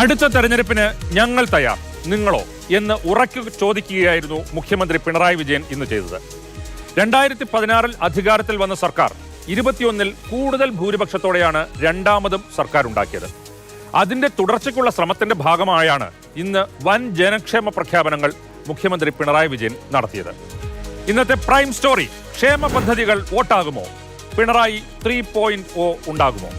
അടുത്ത തെരഞ്ഞെടുപ്പിന് ഞങ്ങൾ തയ്യാർ. നിങ്ങളോ എന്ന് ഉറക്കു ചോദിക്കുകയായിരുന്നു മുഖ്യമന്ത്രി പിണറായി വിജയൻ ഇന്ന് ചെയ്തത്. രണ്ടായിരത്തി പതിനാറിൽ അധികാരത്തിൽ വന്ന സർക്കാർ ഇരുപത്തിയൊന്നിൽ കൂടുതൽ ഭൂരിപക്ഷത്തോടെയാണ് രണ്ടാമതും സർക്കാർ ഉണ്ടാക്കിയത്. അതിന്റെ തുടർച്ചയ്ക്കുള്ള ശ്രമത്തിന്റെ ഭാഗമായാണ് ഇന്ന് വൻ ജനക്ഷേമ പ്രഖ്യാപനങ്ങൾ മുഖ്യമന്ത്രി പിണറായി വിജയൻ നടത്തിയത്. ഇന്നത്തെ പ്രൈം സ്റ്റോറി ക്ഷേമ പദ്ധതികൾ വോട്ടാകുമോ? പിണറായി ത്രീ പോയിന്റ് ഒ ഉണ്ടാകുമോ?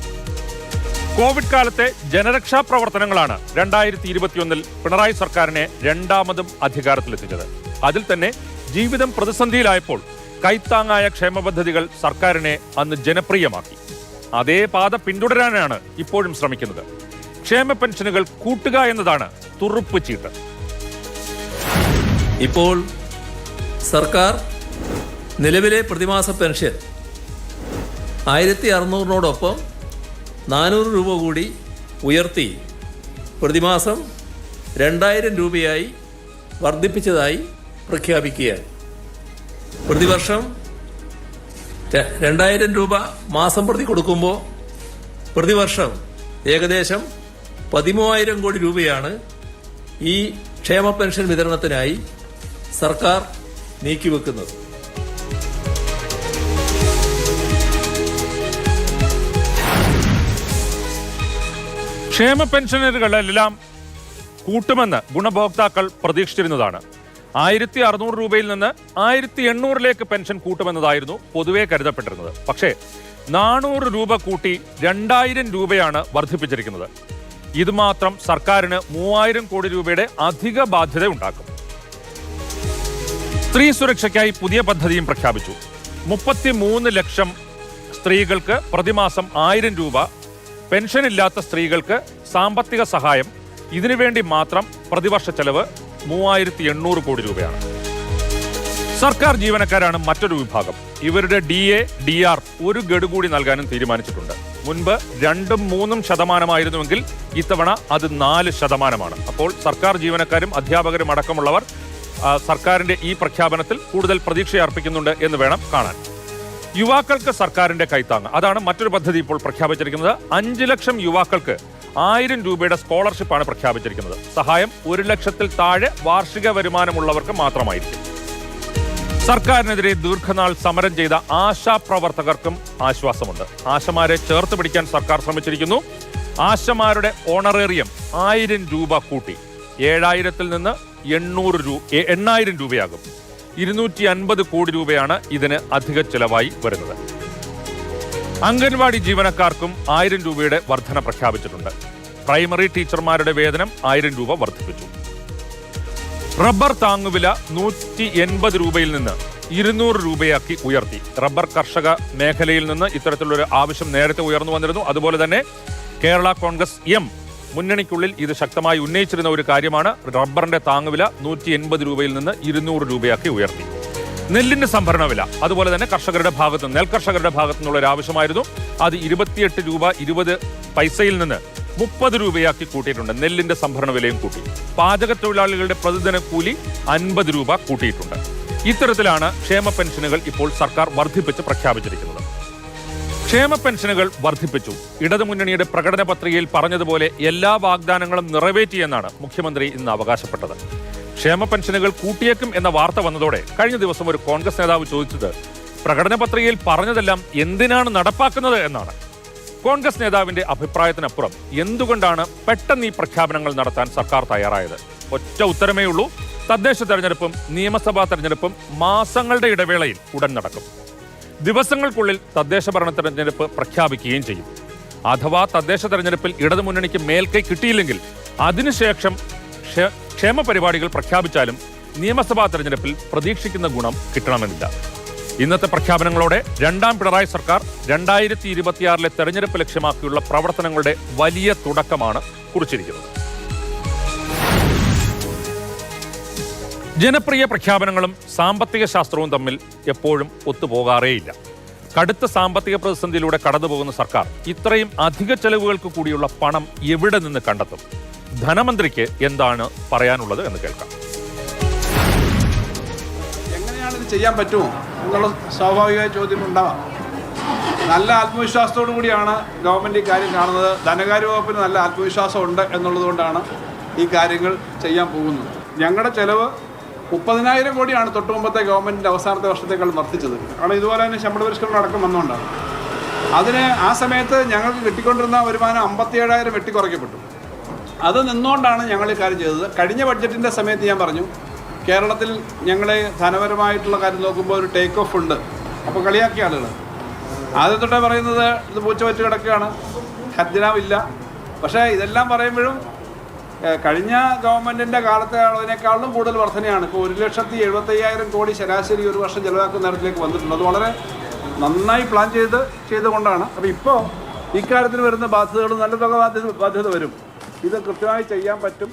കോവിഡ് കാലത്തെ ജനരക്ഷാ പ്രവർത്തനങ്ങളാണ് രണ്ടായിരത്തി ഇരുപത്തിയൊന്നിൽ പിണറായി സർക്കാരിനെ രണ്ടാമതും അധികാരത്തിലെത്തിച്ചത്. അതിൽ തന്നെ ജീവിതം പ്രതിസന്ധിയിലായപ്പോൾ കൈത്താങ്ങായ ക്ഷേമ പദ്ധതികൾ സർക്കാരിനെ അന്ന് ജനപ്രിയമാക്കി. അതേ പാത പിന്തുടരാനാണ് ഇപ്പോഴും ശ്രമിക്കുന്നത്. ക്ഷേമ പെൻഷനുകൾ കൂട്ടുക എന്നതാണ് തുറുപ്പ് ചീട്ട്. ഇപ്പോൾ സർക്കാർ നിലവിലെ പ്രതിമാസ പെൻഷൻ ആയിരത്തി അറുന്നൂറിനോടൊപ്പം നാനൂറ് രൂപ കൂടി ഉയർത്തി പ്രതിമാസം രണ്ടായിരം രൂപയായി വർദ്ധിപ്പിച്ചതായി പ്രഖ്യാപിക്കുകയാണ്. പ്രതിവർഷം രണ്ടായിരം രൂപ മാസം പ്രതി കൊടുക്കുമ്പോൾ പ്രതിവർഷം ഏകദേശം പതിമൂവായിരം കോടി രൂപയാണ് ഈ ക്ഷേമ പെൻഷൻ വിതരണത്തിനായി സർക്കാർ നീക്കിവെക്കുന്നത്. ക്ഷേമ പെൻഷനറുകളെല്ലാം കൂട്ടുമെന്ന് ഗുണഭോക്താക്കൾ പ്രതീക്ഷിച്ചിരുന്നതാണ്. ആയിരത്തി അറുന്നൂറ് രൂപയിൽ നിന്ന് ആയിരത്തി എണ്ണൂറിലേക്ക് പെൻഷൻ കൂട്ടുമെന്നതായിരുന്നു പൊതുവെ കരുതപ്പെട്ടിരുന്നത്. പക്ഷേ നാനൂറ് രൂപ കൂട്ടി രണ്ടായിരം രൂപയാണ് വർദ്ധിപ്പിച്ചിരിക്കുന്നത്. ഇത് മാത്രം സർക്കാരിന് മൂവായിരം കോടി രൂപയുടെ അധിക ബാധ്യത ഉണ്ടാക്കും സ്ത്രീ സുരക്ഷയ്ക്കായി പുതിയ പദ്ധതിയും പ്രഖ്യാപിച്ചു. മുപ്പത്തിമൂന്ന് ലക്ഷം സ്ത്രീകൾക്ക് പ്രതിമാസം ആയിരം രൂപ പെൻഷൻ ഇല്ലാത്ത സ്ത്രീകൾക്ക് സാമ്പത്തിക സഹായം ഇതിനുവേണ്ടി മാത്രം പ്രതിവർഷ ചെലവ് മൂവായിരത്തി എണ്ണൂറ് കോടി രൂപയാണ്. സർക്കാർ ജീവനക്കാരാണ് മറ്റൊരു വിഭാഗം. ഇവരുടെ ഡി എ ഡി ആർ ഒരു ഗഡു കൂടി നൽകാനും തീരുമാനിച്ചിട്ടുണ്ട്. മുൻപ് രണ്ടും മൂന്നും ശതമാനമായിരുന്നുവെങ്കിൽ ഇത്തവണ അത് നാല് ശതമാനമാണ്. അപ്പോൾ സർക്കാർ ജീവനക്കാരും അധ്യാപകരും അടക്കമുള്ളവർ സർക്കാരിന്റെ ഈ പ്രഖ്യാപനത്തിൽ കൂടുതൽ പ്രതീക്ഷയർപ്പിക്കുന്നുണ്ട് എന്ന് വേണം കാണാൻ. യുവാക്കൾക്ക് സർക്കാരിന്റെ കൈത്താങ്ങ്. അതാണ് മറ്റൊരു പദ്ധതി ഇപ്പോൾ പ്രഖ്യാപിച്ചിരിക്കുന്നത്. അഞ്ച് ലക്ഷം യുവാക്കൾക്ക് ആയിരം രൂപയുടെ സ്കോളർഷിപ്പാണ് പ്രഖ്യാപിച്ചിരിക്കുന്നത്. സഹായം ഒരു ലക്ഷത്തിൽ താഴെ വാർഷിക വരുമാനമുള്ളവർക്ക് മാത്രമായിരിക്കും. സർക്കാരിനെതിരെ ദീർഘനാൾ സമരം ചെയ്ത ആശാ പ്രവർത്തകർക്കും ആശ്വാസമുണ്ട്. ആശമാരെ ചേർത്ത് പിടിക്കാൻ സർക്കാർ ശ്രമിച്ചിരിക്കുന്നു. ആശമാരുടെ ഓണറേറിയം ആയിരം രൂപ കൂട്ടി. ഏഴായിരത്തിൽ നിന്ന് എണ്ണൂറ് രൂപ എണ്ണായിരം രൂപയാകും. ഇരുന്നൂറ്റി അൻപത് കോടി രൂപയാണ് ഇതിന് അധിക ചെലവായി വരുന്നത്. അംഗൻവാടി ജീവനക്കാർക്കും ആയിരം രൂപയുടെ വർധന പ്രഖ്യാപിച്ചിട്ടുണ്ട്. പ്രൈമറി ടീച്ചർമാരുടെ വേതനം ആയിരം രൂപ വർദ്ധിപ്പിച്ചു. റബ്ബർ താങ്ങുവില നൂറ്റി എൺപത് രൂപയിൽ നിന്ന് ഇരുന്നൂറ് രൂപയാക്കി ഉയർത്തി. റബ്ബർ കർഷക മേഖലയിൽ നിന്ന് ഇത്തരത്തിലൊരു ആവശ്യം നേരത്തെ ഉയർന്നു വന്നിരുന്നു. അതുപോലെ തന്നെ കേരള കോൺഗ്രസ് എം മുന്നണിക്കുള്ളിൽ ഇത് ശക്തമായി ഉന്നയിച്ചിരുന്ന ഒരു കാര്യമാണ്. റബ്ബറിന്റെ താങ്ങുവില നൂറ്റി എൺപത് രൂപയിൽ നിന്ന് ഇരുന്നൂറ് രൂപയാക്കി ഉയർത്തി. നെല്ലിന്റെ സംഭരണ വില അതുപോലെ തന്നെ കർഷകരുടെ ഭാഗത്ത് നെൽ കർഷകരുടെ ഭാഗത്തു നിന്നുള്ള ഒരു ആവശ്യമായിരുന്നു. അത് ഇരുപത്തിയെട്ട് രൂപ ഇരുപത് പൈസയിൽ നിന്ന് മുപ്പത് രൂപയാക്കി കൂട്ടിയിട്ടുണ്ട്. നെല്ലിന്റെ സംഭരണ വിലയും കൂട്ടി. പാചക തൊഴിലാളികളുടെ പ്രതിദിന കൂലി അൻപത് രൂപ കൂട്ടിയിട്ടുണ്ട്. ഇത്തരത്തിലാണ് ക്ഷേമ പെൻഷനുകൾ ഇപ്പോൾ സർക്കാർ വർദ്ധിപ്പിച്ച് പ്രഖ്യാപിച്ചിരിക്കുന്നത്. ക്ഷേമ പെൻഷനുകൾ വർദ്ധിപ്പിച്ചു. ഇടതുമുന്നണിയുടെ പ്രകടന പത്രികയിൽ പറഞ്ഞതുപോലെ എല്ലാ വാഗ്ദാനങ്ങളും നിറവേറ്റിയെന്നാണ് മുഖ്യമന്ത്രി ഇന്ന് അവകാശപ്പെട്ടത്. ക്ഷേമ പെൻഷനുകൾ കൂട്ടിയേക്കും എന്ന വാർത്ത വന്നതോടെ കഴിഞ്ഞ ദിവസം ഒരു കോൺഗ്രസ് നേതാവ് ചോദിച്ചത് പ്രകടന പത്രികയിൽ പറഞ്ഞതെല്ലാം എന്തിനാണ് നടപ്പാക്കുന്നത്? എന്നാണ്. കോൺഗ്രസ് നേതാവിന്റെ അഭിപ്രായത്തിനപ്പുറം എന്തുകൊണ്ടാണ് പെട്ടെന്ന് ഈ പ്രഖ്യാപനങ്ങൾ നടത്താൻ സർക്കാർ തയ്യാറായത്? ഒറ്റ ഉത്തരമേ ഉള്ളൂ തദ്ദേശ തെരഞ്ഞെടുപ്പും നിയമസഭാ തെരഞ്ഞെടുപ്പും മാസങ്ങളുടെ ഇടവേളയിൽ ഉടൻ നടക്കും. ദിവസങ്ങൾക്കുള്ളിൽ തദ്ദേശ ഭരണ തെരഞ്ഞെടുപ്പ് പ്രഖ്യാപിക്കുകയും ചെയ്യും. അഥവാ തദ്ദേശ തെരഞ്ഞെടുപ്പിൽ ഇടതുമുന്നണിക്ക് മേൽക്കൈ കിട്ടിയില്ലെങ്കിൽ അതിനുശേഷം ക്ഷേ- ക്ഷേമ പരിപാടികൾ പ്രഖ്യാപിച്ചാലും നിയമസഭാ തെരഞ്ഞെടുപ്പിൽ പ്രതീക്ഷിക്കുന്ന ഗുണം കിട്ടണമെന്നില്ല. ഇന്നത്തെ പ്രഖ്യാപനങ്ങളോടെ രണ്ടാം പിണറായി സർക്കാർ രണ്ടായിരത്തി ഇരുപത്തിയാറിലെ തെരഞ്ഞെടുപ്പ് ലക്ഷ്യമാക്കിയുള്ള പ്രവർത്തനങ്ങളുടെ വലിയ തുടക്കമാണ് കുറിച്ചിരിക്കുന്നത്. ജനപ്രിയ പ്രഖ്യാപനങ്ങളും സാമ്പത്തിക ശാസ്ത്രവും തമ്മിൽ എപ്പോഴും ഒത്തുപോകാറേയില്ല. കടുത്ത സാമ്പത്തിക പ്രതിസന്ധിയിലൂടെ കടന്നുപോകുന്ന സർക്കാർ ഇത്രയും അധിക ചെലവുകൾക്ക് കൂടിയുള്ള പണം എവിടെ നിന്ന് കണ്ടെത്തും? ധനമന്ത്രിക്ക് എന്താണ് പറയാനുള്ളത് എന്ന് കേൾക്കാം. എങ്ങനെയാണ് ഇത് ചെയ്യാൻ പറ്റുമോ എന്നുള്ള സ്വാഭാവിക ചോദ്യം ഉണ്ടാവാം. നല്ല ആത്മവിശ്വാസത്തോടു കൂടിയാണ് ഗവൺമെന്റ് ഈ കാര്യം കാണുന്നത്. ധനകാര്യ വകുപ്പിന് നല്ല ആത്മവിശ്വാസം ഉണ്ട് എന്നുള്ളതുകൊണ്ടാണ് ഈ കാര്യങ്ങൾ ചെയ്യാൻ പോകുന്നത്. ഞങ്ങളുടെ ചെലവ് മുപ്പതിനായിരം കോടിയാണ് തൊട്ട് മുമ്പത്തെ ഗവൺമെന്റിന്റെ അവസാനത്തെ വർഷത്തേക്കാൾ വർദ്ധിച്ചത്. കാരണം ഇതുപോലെ തന്നെ ശമ്പള പരിഷ്കരണം അടക്കം വന്നുകൊണ്ടാണ് അതിന് ആ സമയത്ത് ഞങ്ങൾക്ക് കിട്ടിക്കൊണ്ടിരുന്ന വരുമാനം അമ്പത്തിയേഴായിരം വെട്ടിക്കുറയ്ക്കപ്പെട്ടു അത് നിന്നുകൊണ്ടാണ് ഞങ്ങൾ ഈ കാര്യം ചെയ്തത്. കഴിഞ്ഞ ബഡ്ജറ്റിന്റെ സമയത്ത് ഞാൻ പറഞ്ഞു കേരളത്തിൽ ഞങ്ങൾ ധനപരമായിട്ടുള്ള കാര്യം നോക്കുമ്പോൾ ഒരു ടേക്ക് ഓഫ് ഉണ്ട്. അപ്പോൾ കളിയാക്കിയ ആളുകൾ ആദ്യം തൊട്ടേ പറയുന്നത് ഇത് പൂച്ച വെച്ച് കിടക്കുകയാണ്. ഹജ്ജനാവില്ല പക്ഷേ ഇതെല്ലാം പറയുമ്പോഴും കഴിഞ്ഞ ഗവൺമെന്റിന്റെ കാലത്തെ കൂടുതൽ വർധനയാണ്. ഇപ്പോൾ ഒരു ലക്ഷത്തി എഴുപത്തയ്യായിരം കോടി ശരാശരി ഒരു വർഷം ചെലവാക്കുന്ന തരത്തിലേക്ക് വന്നിട്ടുണ്ട്. അത് വളരെ നന്നായി പ്ലാൻ ചെയ്ത് ചെയ്തുകൊണ്ടാണ്. അപ്പോൾ ഇപ്പോൾ ഇക്കാര്യത്തിൽ വരുന്ന ബാധ്യതകൾ നല്ല തുക ബാധ്യത വരും. ഇത് കൃത്യമായി ചെയ്യാൻ പറ്റും.